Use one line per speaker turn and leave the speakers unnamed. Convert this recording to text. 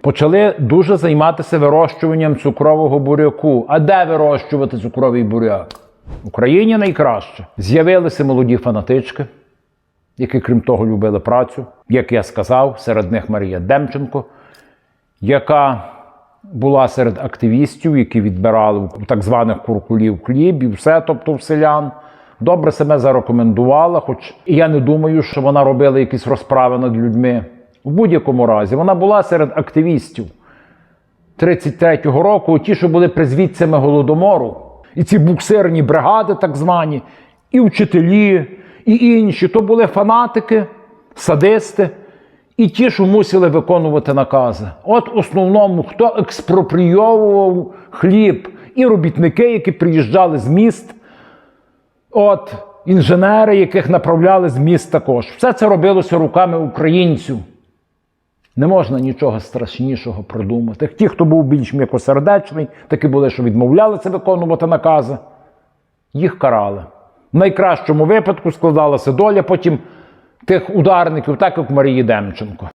Почали дуже займатися вирощуванням цукрового буряку. А де вирощувати цукровий буряк? В Україні найкраще. З'явилися молоді фанатички, які, крім того, любили працю. Як я сказав, серед них Марія Демченко, яка була серед активістів, які відбирали так званих куркулів хліб і все, тобто в селян. Добре себе зарекомендувала, хоч і я не думаю, що вона робила якісь розправи над людьми. В будь-якому разі, вона була серед активістів 33-го року, ті, що були призвідцями голодомору, і ці буксирні бригади, так звані, і вчителі, і інші, то були фанатики, садисти, і ті, що мусили виконувати накази. От в основному, хто експропрійовував хліб, і робітники, які приїжджали з міст, от інженери, яких направляли з міст також. Все це робилося руками українців. Не можна нічого страшнішого продумати. Ті, хто був більш м'якосердечний, такі були, що відмовлялися виконувати накази, їх карали. В найкращому випадку складалася доля потім тих ударників, так як Марії Демченко.